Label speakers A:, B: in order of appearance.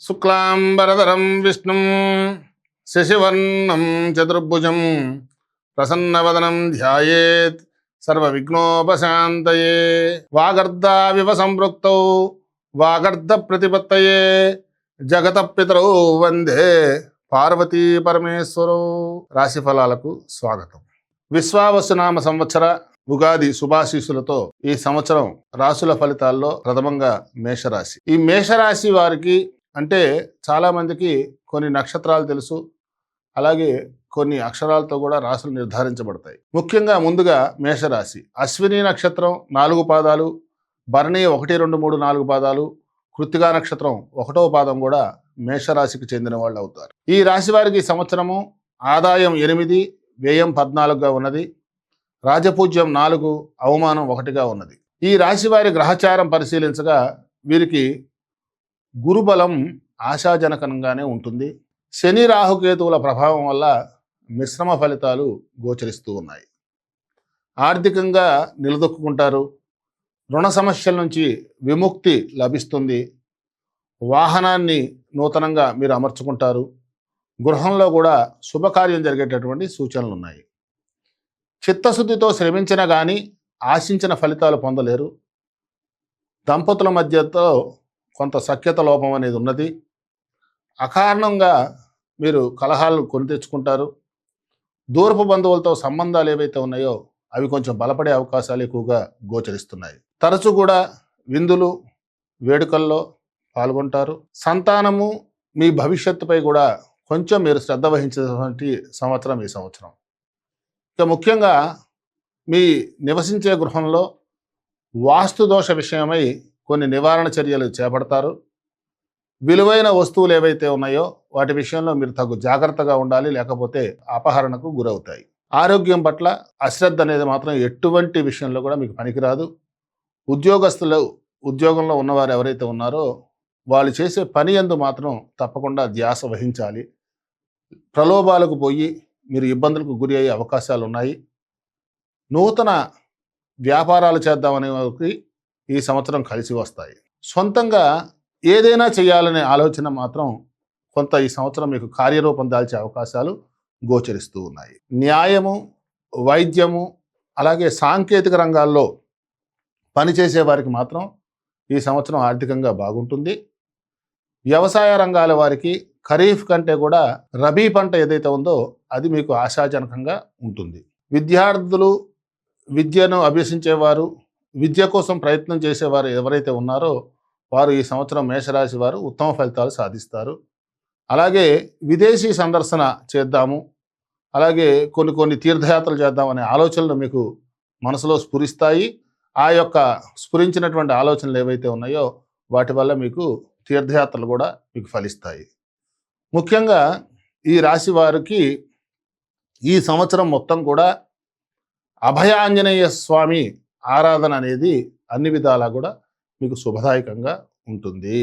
A: శుక్లాంబరధరం విష్ణు శశివర్ణం చతుర్భుజం ప్రసన్నవదనం ధ్యాయేత్ సర్వవిఘ్నోపశాంతయే. వాగర్ధావివ సంపృక్తౌ వాగర్ధ ప్రతిపత్తయే జగత పితరౌ వందే పార్వతీ పరమేశ్వరు రాశి ఫలాలకు స్వాగతం. విశ్వావసునామ సంవత్సర ఉగాది శుభాశీస్సులతో ఈ సంవత్సరం రాశుల ఫలితాల్లో ప్రథమంగా మేషరాశి. ఈ మేషరాశి వారికి అంటే చాలామందికి కొన్ని నక్షత్రాలు తెలుసు అలాగే కొన్ని అక్షరాలతో కూడా రాశులు నిర్ధారించబడతాయి. ముఖ్యంగా ముందుగా మేషరాశి. అశ్విని నక్షత్రం నాలుగు పాదాలు భరణి ఒకటి రెండు మూడు నాలుగు పాదాలు కృత్తికా నక్షత్రం ఒకటో పాదం కూడా మేషరాశికి చెందిన వాళ్ళు అవుతారు. ఈ రాశి వారికి సంవత్సరము ఆదాయం ఎనిమిది వ్యయం పద్నాలుగుగా ఉన్నది. రాజపూజ్యం నాలుగు అవమానం ఒకటిగా ఉన్నది. ఈ రాశి వారి గ్రహచారం పరిశీలించగా వీరికి గురుబలం ఆశాజనకంగానే ఉంటుంది. శని రాహుకేతువుల ప్రభావం వల్ల మిశ్రమ ఫలితాలు గోచరిస్తూ ఉన్నాయి. ఆర్థికంగా నిలదొక్కుంటారు రుణ సమస్యల నుంచి విముక్తి లభిస్తుంది. వాహనాన్ని నూతనంగా మీరు అమర్చుకుంటారు. గృహంలో కూడా శుభకార్యం జరిగేటటువంటి సూచనలు ఉన్నాయి చిత్తశుద్ధితో శ్రమించిన కానీ ఆశించిన ఫలితాలు పొందలేరు. దంపతుల మధ్యతో కొంత సఖ్యత లోపం అనేది ఉన్నది. అకారణంగా మీరు కలహాలు కొని తెచ్చుకుంటారు. దూరపు బంధువులతో సంబంధాలు ఏవైతే ఉన్నాయో అవి కొంచెం బలపడే అవకాశాలు ఎక్కువగా గోచరిస్తున్నాయి. తరచు కూడా విందులు వేడుకల్లో పాల్గొంటారు. సంతానము మీ భవిష్యత్తుపై కూడా కొంచెం మీరు శ్రద్ధ వహించేటువంటి సంవత్సరం ఈ సంవత్సరం. ఇక ముఖ్యంగా మీ నివసించే గృహంలో వాస్తు దోష విషయమై కొన్ని నివారణ చర్యలు చేపడతారు. విలువైన వస్తువులు ఏవైతే ఉన్నాయో వాటి విషయంలో మీరు తగు జాగ్రత్తగా ఉండాలి లేకపోతే అపహరణకు గురవుతాయి. ఆరోగ్యం పట్ల అశ్రద్ధ అనేది మాత్రం ఎటువంటి విషయంలో కూడా మీకు పనికిరాదు. ఉద్యోగస్తులు ఉద్యోగంలో ఉన్నవారు ఎవరైతే ఉన్నారో వాళ్ళు చేసే పని ఎందు మాత్రం తప్పకుండా ధ్యాస వహించాలి. ప్రలోభాలకు పోయి మీరు ఇబ్బందులకు గురి అయ్యే అవకాశాలు ఉన్నాయి నూతన వ్యాపారాలు చేద్దామనే వారికి ఈ సంవత్సరం కలిసి వస్తాయి. సొంతంగా ఏదైనా చేయాలనే ఆలోచన మాత్రం కొంత ఈ సంవత్సరం మీకు కార్యరూపం దాల్చే అవకాశాలు గోచరిస్తూ ఉన్నాయి. న్యాయము వైద్యము అలాగే సాంకేతిక రంగాల్లో పనిచేసే వారికి మాత్రం ఈ సంవత్సరం ఆర్థికంగా బాగుంటుంది. వ్యవసాయ రంగాల వారికి ఖరీఫ్ కంటే కూడా రబీ పంట ఏదైతే ఉందో అది మీకు ఆశాజనకంగా ఉంటుంది. విద్యార్థులు విద్యను అభ్యసించేవారు విద్య కోసం ప్రయత్నం చేసేవారు ఎవరైతే ఉన్నారో వారు ఈ సంవత్సరం మేషరాశి వారు ఉత్తమ ఫలితాలు సాధిస్తారు. అలాగే విదేశీ సందర్శన చేద్దాము అలాగే కొన్ని కొన్ని తీర్థయాత్రలు చేద్దామనే ఆలోచనలు మీకు మనసులో స్ఫురిస్తాయి. ఆ యొక్క స్ఫురించినటువంటి ఆలోచనలు ఏవైతే ఉన్నాయో వాటి వల్ల మీకు తీర్థయాత్రలు కూడా మీకు ఫలిస్తాయి. ముఖ్యంగా ఈ రాశి వారికి ఈ సంవత్సరం మొత్తం కూడా అభయాంజనేయ స్వామి ఆరాధన అనేది అన్ని విధాలా కూడా మీకు శుభదాయకంగా ఉంటుంది.